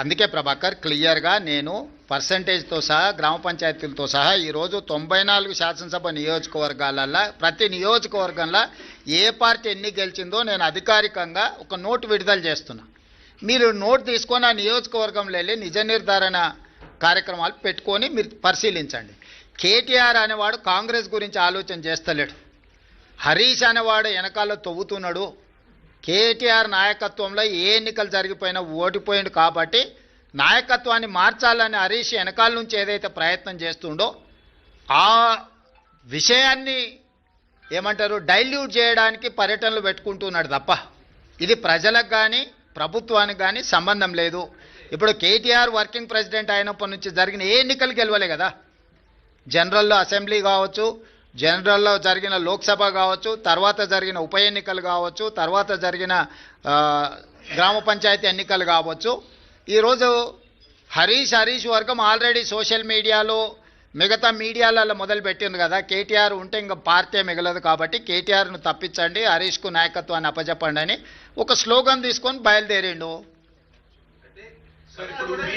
అందుకే ప్రభాకర్ క్లియర్గా నేను పర్సంటేజ్తో సహా గ్రామ పంచాయతీలతో సహా ఈరోజు తొంభై నాలుగు శాసనసభ నియోజకవర్గాలల్లో ప్రతి నియోజకవర్గంలో ఏ పార్టీ ఎన్ని గెలిచిందో నేను అధికారికంగా ఒక నోటు విడుదల చేస్తున్నా. మీరు నోటు తీసుకొని ఆ నియోజకవర్గంలో వెళ్ళి నిజ నిర్ధారణ కార్యక్రమాలు పెట్టుకొని మీరు పరిశీలించండి. కేటీఆర్ అనేవాడు కాంగ్రెస్ గురించి ఆలోచన చేస్తలేడు. హరీష్ అనేవాడు వెనకాల తవ్వుతున్నాడు. కేటీఆర్ నాయకత్వంలో ఏ ఎన్నికలు జరిగిపోయినా ఓడిపోయిండు కాబట్టి నాయకత్వాన్ని మార్చాలని హరీష్ వెనకాల నుంచి ఏదైతే ప్రయత్నం చేస్తుండో ఆ విషయాన్ని ఏమంటారు డైల్యూట్ చేయడానికి పర్యటనలు పెట్టుకుంటున్నాడు తప్ప ఇది ప్రజలకు కానీ ప్రభుత్వానికి కానీ సంబంధం లేదు. ఇప్పుడు కేటీఆర్ వర్కింగ్ ప్రెసిడెంట్ అయినప్పటి నుంచి జరిగిన ఏ ఎన్నికలు గెలవలే కదా? జనరల్లో అసెంబ్లీ కావచ్చు జనరల్లో జరిగిన లోక్సభ కావచ్చు తర్వాత జరిగిన ఉప ఎన్నికలు కావచ్చు తర్వాత జరిగిన గ్రామ పంచాయతీ ఎన్నికలు కావచ్చు. ఈరోజు హరీష్ హరీష్ వర్గం ఆల్రెడీ సోషల్ మీడియాలో మిగతా మీడియాలలో మొదలుపెట్టింది కదా. కేటీఆర్ ఉంటే ఇంకా పార్టీ మిగలదు కాబట్టి కేటీఆర్ను తప్పించండి హరీష్కు నాయకత్వాన్ని అప్పచెప్పండి అని ఒక స్లోగన్ తీసుకొని బయలుదేరిండు. సార్ ఇప్పుడు మీ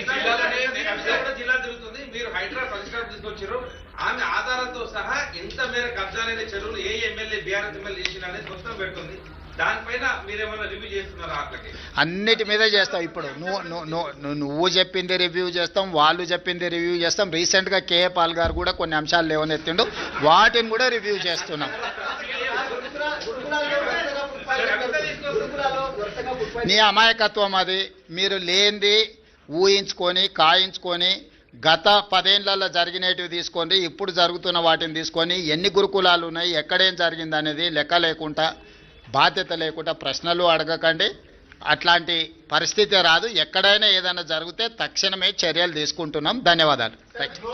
జిల్లా తిరుగుతుంది మీరు హైదరాబాద్ పరిష్కారం తీసుకొచ్చారు ఆమె ఆధారంతో సహా ఎంత మేర కబ్జాలైన చెరువులు ఏ ఎమ్మెల్యే బీఆర్ఎస్ ఎమ్మెల్యే చేసిన అనేది మొత్తం పెడుతుంది. దానిపైన మీరేమన్నా రివ్యూ చేస్తున్నారా అట్లకి అన్నిటి మీద చేస్తాం ఇప్పుడు. నువ్వు నువ్వు నువ్వు నువ్వు చెప్పింది రివ్యూ చేస్తాం వాళ్ళు చెప్పింది రివ్యూ చేస్తాం. రీసెంట్గా కేఏ పాల్ గారు కూడా కొన్ని అంశాలు లేవనెత్తిండు. వాటిని కూడా రివ్యూ చేస్తున్నాం. నీ అమాయకత్వం అది. మీరు లేనిది ఊహించుకొని కాయించుకొని గత పదేళ్ళలో జరిగినవి తీసుకొని ఇప్పుడు జరుగుతున్న వాటిని తీసుకొని ఎన్ని గురుకులాలు ఉన్నాయి ఎక్కడేం జరిగింది అనేది లెక్క లేకుండా బాధ్యత లేకుండా ప్రశ్నలు అడగకండి. అట్లాంటి పరిస్థితి రాదు. ఎక్కడైనా ఏదైనా జరిగితే తక్షణమే చర్యలు తీసుకుంటున్నాం. ధన్యవాదాలు. Thank you